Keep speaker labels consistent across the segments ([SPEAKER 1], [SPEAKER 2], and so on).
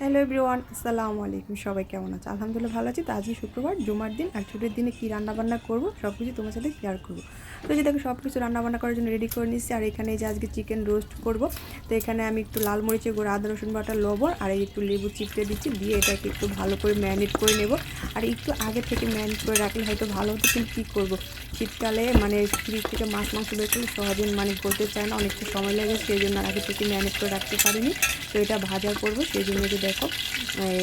[SPEAKER 1] Hello everyone, আসসালামু আলাইকুম। সবাই কেমন আছে? আলহামদুলিল্লাহ ভালো আছি। তো আজকে শুক্রবার, জুমার দিন, আর ছুটির দিনে কী রান্নাবান্না করব সব কিছু তোমার সাথে শেয়ার করব। তো যে দেখো সব কিছু রান্নাবান্না করার জন্য রেডি করে নিচ্ছি আর এখানে যে আজকে চিকেন রোস্ট করব। তো এখানে আমি একটু লাল মরিচের গুঁড়ো, আদা, রসুন বাটা, লবণ, আর একটু লেবু চিপড়ে দিচ্ছি। দিয়ে এটাকে একটু ভালো করে ম্যারিনেট করে নেব। আর একটু আগে থেকে ম্যারিনেট করে রাখলে হয়তো ভালো হতো, কিন্তু কী করব? শীতকালে মানে ফ্রিজ থেকে মাছ, মাংস বের করলে মানে করতে চায় না, অনেকটা সময় লাগে, সেই জন্য আগে থেকে ম্যারিনেট করে রাখতে পারিনি। তো এটা ভাজা করব, সেই জন্য যে দেখো।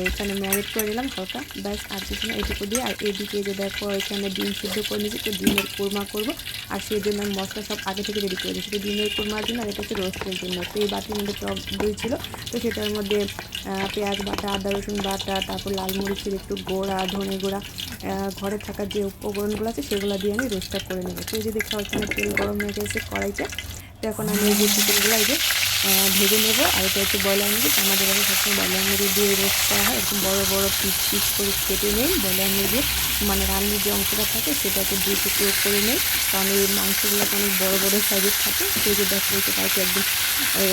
[SPEAKER 1] এখানে ম্যারিনেট করে দিলাম হালকা। ব্যাস, আর কিছু না এইটুকু দিয়ে, আর এইদিকে যে দেখো, এখানে ডিম সিদ্ধ করে নিয়েছি, তো ডিমের কোরমা করব। আর সেই জন্য আমি মশলা সব আগে থেকে রেডি করে দিয়েছি। ডিমের কোরমার জন্য, আর এটা হচ্ছে রোস্টের জন্য তো এই বাটির মধ্যে টক দই ছিল, তো সেটার মধ্যে পেঁয়াজ বাটা, আদা, রসুন বাটা, তারপর লাল মরিচের একটু গোড়া, ধনে গুঁড়া ঘরে থাকা যে উপকরণগুলো আছে, সেগুলো দিয়ে আমি রোস্টটা করে নেব। তো এই যে দেখো এখানে তেল গরম হয়ে গেছে কড়াইতে। তো এখন আমি এই যে চিকেনগুলো এই যে ভেজে নেব। আর এটা হচ্ছে ব্রয়লার মুরগি আমাদের কাছে সবসময় ব্রয়লার মুরগি দিয়ে রোস্ট করা হয়। এরকম বড়ো বড়ো পিস পিস করে কেটে নেই। ব্রয়লার মুরগি মানে রান্নার যে অংশটা থাকে, সেটাকে দুই টুকরো করে নেই। কারণ এই মাংসগুলোতে অনেক বড়ো বড়ো সাইজের থাকে। সেই যে দেখো এটা তাকে একদম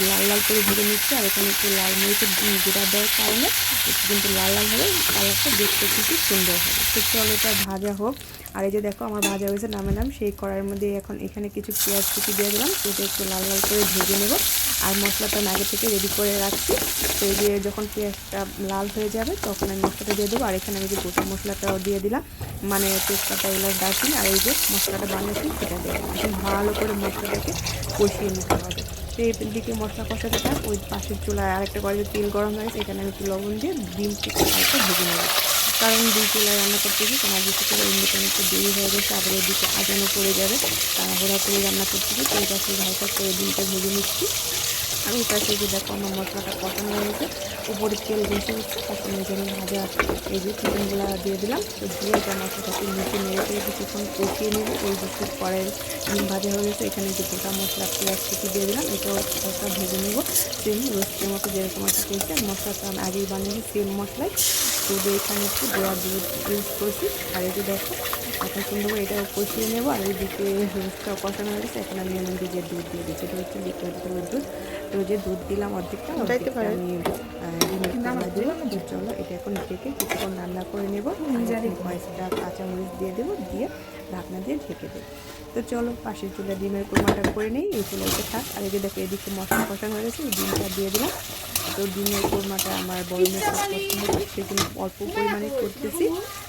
[SPEAKER 1] লাল লাল করে ভেজে নিচ্ছে। আর এখানে একটু লাল মরিচের গুঁড়া দেওয়ার কারণে একটু কিন্তু লাল লাল হবে। কালারটা দেখতে কিন্তু সুন্দর হবে। তো চলো এটা ভাজা হোক। আর এই যে দেখো, আমার ভাজা হয়েছে নামে নাম। সেই কড়াইয়ের মধ্যে এখন এখানে কিছু পেঁয়াজ কুচি দিয়ে দিলাম। সেটা একটু লাল লাল করে ভেজে নেব। মশলাটা আমি আগে থেকে রেডি করে রাখছি। তো এই যে যখন পেঁয়াজটা লাল হয়ে যাবে, তখন আমি মশলাটা দিয়ে দেবো। আর এখানে আমি যে গোটা মশলাটাও দিয়ে দিলাম মানে তেজপাতা, এলাচ, দারচিনি আর এই যে মশলাটা বানিয়েছি সেটা দিয়ে এখন ভালো করে মশলাটাকে কষিয়ে নিতে হবে। তো এই দিকে মশলা কষাতে থাক, ওই পাশের চুলায় আরেকটা কড়াইতে তেল গরম হয়ে গেছে এখানে আমি একটু লবণ দিয়ে ডিমটিকে হালকা ভেজে নেব। কারণ দুই চুলায় রান্না করতে গিয়ে তোমার দিকে থেকে এমনিতে একটু দেরি হয়ে গেছে আবার ওদিকে আজানো পড়ে যাবে, তাড়াহুড়া করে রান্না করতেছি তো এই পাশে হালকা করে ডিমটা ভেজে নিচ্ছি। আমি পাশে যে দেখো আমার মশলাটা হয়ে গেছে, উপরে তেল বেশি হচ্ছে তখন এই জন্য ভাজা এই যে চিকেনগুলো দিয়ে দিলাম, তো দিয়ে এটা মশলাটাকে নিচে নেড়ে করে কিছুক্ষণ কষিয়ে নেব। ওই দিকে পরে ডিম ভাজা হয়ে গেছে, এখানে যে গোটা মশলা পেঁয়াজ কুচি দিয়ে দিলাম এটাও হালকা ভেজে নেব। সেম রোস্টের মতো যেরকম আছে আর মশলাটা আমি আগেই বানিয়েছি সেম মশলাই শুধু এখানে একটু গোড়া দুধ ইউজ করছি। আর এই যে দেখো এখন সুন্দর করে এটাও কষিয়ে নেব আর ওইদিকে রোস্টটা কষানো হয়ে গেছে। এখন আমি মধ্যে যে দুধ দিয়ে দিচ্ছি এটা হচ্ছে লিকুইড দুধ। তো যে দুধ দিলাম অর্ধেকটা অর্ধেকটা আমি দিলাম। চলো এটা এখন ঢেকে কিছুক্ষণ রান্না করে নেব। কয়েকটা কাঁচামরিচ দিয়ে দেবো দিয়ে ঢাকনা দিয়ে ঢেকে দেবো। তো চলো পাশের চুলা ডিমের কুরমাটা করে নিই এই চুলাতে থাক। আর এই যে দেখো এদিকে মশলা কষানো হয়ে গেছে এই ডিমটা দিয়ে দিলাম। তো ডিমের কোরমাটা আমার বড় মেয়ে খুব পছন্দ করে সেজন্য অল্প পরিমাণে করতেছি।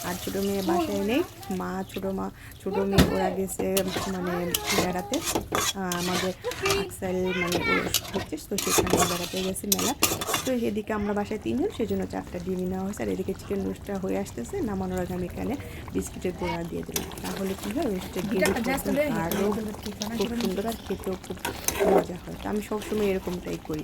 [SPEAKER 1] আর ছোটো মেয়ে বাসায় নেই। মা ছোটো মা ছোটো মেয়ে ওরা গেছে মানে বেড়াতে। আমাদের মানে হচ্ছে তো সেখানে বেড়াতে গেছে মেলা। তো এদিকে আমরা বাসায় তিনজন সেজন্য চারটা ডিমই নেওয়া হয়েছে। আর এদিকে চিকেন রোস্টটা হয়ে আসতেছে নামানোর আগে আমি এখানে বিস্কিটের গোড়া দিয়ে দিলাম। তাহলে কী হয় রোস্টের ডিম আরও খুব সুন্দর আর খেতেও খুব মজা হয়। তো আমি সবসময় এরকমটাই করি।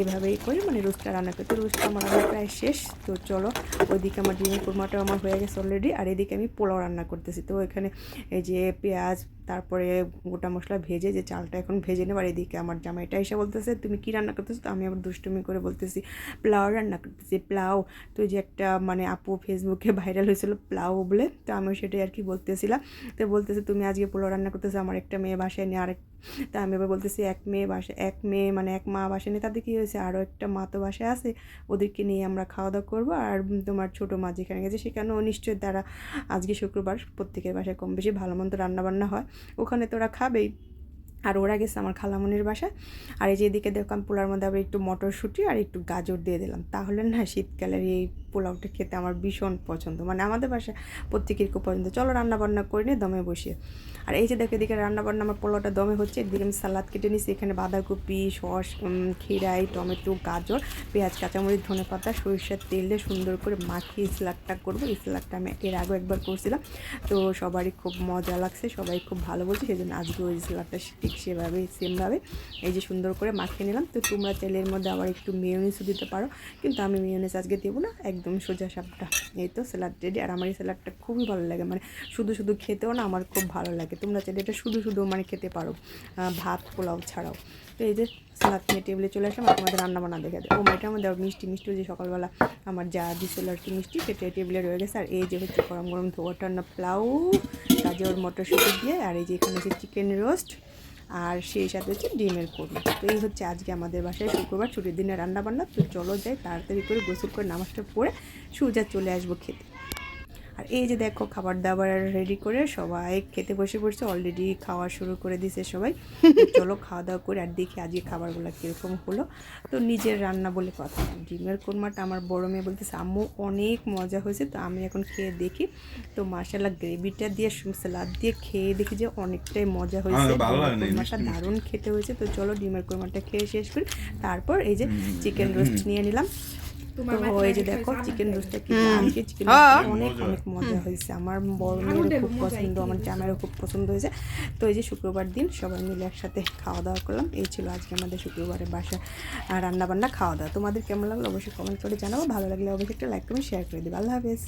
[SPEAKER 1] এভাবেই করি মানে রোস্টটা রান্না করতে, রোস্টটা আমার রান্না প্রায় শেষ। তো চলো, ওইদিকে আমার ডিমের কোরমাটাও আমার হয়ে গেছে অলরেডি আর এদিকে আমি পোলাও রান্না করতেছি। তো এখানে এই যে পেঁয়াজ তারপরে গোটা মশলা ভেজে যে চালটা এখন ভেজে নেবার এদিকে আমার জামাইটা এসে বলতেছে, তুমি কি রান্না করতেছো? তো আমি আবার দুষ্টুমি করে বলতেছি প্লাউ রান্না করতেছি প্লাউ তো যে একটা মানে আপু ফেসবুকে ভাইরাল হয়েছিল প্লাউ বলে, তো আমি সেটাই আর কি বলতেছিলাম। তো বলতেছে, তুমি আজকে পোলাও রান্না করতেছো, আমার একটা মেয়ে বাসায় নিয়ে আরেক তা আমি এবার বলতেছি, এক মেয়ে বাসে, এক মেয়ে মানে এক মা বাসে নেই তাদের কী হয়েছে? আরও একটা মা তো বাসায় আছে, ওদেরকে নিয়ে আমরা খাওয়া দাওয়া করব, আর তোমার ছোটো মা যেখানে গেছে, সেখানেও নিশ্চয়ই তারা আজকে শুক্রবার প্রত্যেকের বাসায় কম বেশি ভালো মন্দ রান্নাবান্না হয়। ওখানে তো ওরা খাবেই। আর ওরা গেছে আমার খালামনির বাসা আর এই যে এদিকে দেখলাম পোলার মধ্যে আবার একটু মটরশুঁটি আর একটু গাজর দিয়ে দিলাম। তাহলে না শীতকালের এই পোলাওটা খেতে আমার ভীষণ পছন্দ। মানে আমাদের বাসায় প্রত্যেকের খুব পছন্দ। চলো রান্না বান্না করে নিয়ে দমে বসিয়ে। আর এই যে দেখো, এদিকে রান্না বান্না আমার পোলাওটা দমে হচ্ছে। এদিকে আমি সালাদ কেটে নিচ্ছি এখানে বাঁধাকপি, সস খিরাই, টমেটো, গাজর, পেঁয়াজ, কাঁচামরিচ, ধনে পাতা, সরিষার তেল দিয়ে সুন্দর করে মাখিয়ে স্যালাডটা করব। এই স্যালাডটা আমি এর আগেও একবার করছিলাম। তো সবারই খুব মজা লাগছে, সবাই খুব ভালো বলছে সেই জন্য আজকে ওই স্যালাডটা ঠিক সেভাবে সেমভাবে এই যে সুন্দর করে মাখিয়ে নিলাম। তো তোমরা তেলের মধ্যে আবার একটু মেয়নিসও দিতে পারো। কিন্তু আমি মেয়নিস আজকে দেবো না একদম সোজা সাপটা। এই তো স্যালাড রেডি আর আমার এই স্যালাডটা খুবই ভালো লাগে। মানে শুধু শুধু খেতেও না আমার খুব ভালো লাগে। তোমরা চাইলে এটা শুধু শুধু মানে খেতে পারো। ভাত, পোলাও ছাড়াও। তো এই যে সালাদ নিয়ে টেবিলে চলে আসলাম তোমাদের রান্না বান্না দেখে দেয় ও এটার মধ্যে মিষ্টি মিষ্টি যে সকালবেলা আমার যা দিছিল আর কি মিষ্টি, সেটা টেবিলে রয়ে গেছে। আর এই যে হচ্ছে গরম গরম না প্লাউ গাজর, মটরশুঁটি দিয়ে, আর এই যে এখানে হচ্ছে চিকেন রোস্ট আর সেই সাথে হচ্ছে ডিমের কোরমা তো এই হচ্ছে আজকে আমাদের বাসায় শুক্রবার, ছুটির দিনে রান্নাবান্না। তো চলো যাই, তাড়াতাড়ি করে গোসল করে নামাজটা পড়ে সোজা চলে আসব খেতে। আর এই যে দেখো খাবার দাবার রেডি করে সবাই খেতে বসে পড়ছে অলরেডি খাওয়া শুরু করে দিছে সবাই। চলো খাওয়া দাওয়া করে আর দেখি আজকে খাবারগুলো কীরকম হলো। তো নিজের রান্না বলে কথা। ডিমের কোরমাটা আমার বড় মেয়ে বলতেছে আম্মু অনেক মজা হয়েছে তো আমি এখন খেয়ে দেখি। তো মাসালা গ্রেভিটা দিয়ে সালাদ দিয়ে খেয়ে দেখি যে অনেকটাই মজা হয়েছে। কোরমাটা দারুণ খেতে হয়েছে। তো চলো ডিমের কোরমাটা খেয়ে শেষ করি। তারপর এই যে চিকেন রোস্ট নিয়ে নিলাম। তো এই যে দেখো চিকেন রোস্টটা কি আজকে চিকেন অনেক অনেক মজা হয়েছে। আমার বড় মেয়েরও খুব পছন্দ আমার জামাইরও খুব পছন্দ হয়েছে। তো এই যে শুক্রবার দিন সবাই মিলে একসাথে খাওয়া দাওয়া করলাম। এই ছিল আজকে আমাদের শুক্রবারের বাসা রান্না বান্না খাওয়া দাওয়া। তোমাদের কেমন লাগল অবশ্যই কমেন্ট করে জানাব ভালো লাগলে অবশ্যই একটা লাইক কমেন্ট শেয়ার করে দিবে। আল্লাহ হাফেজ।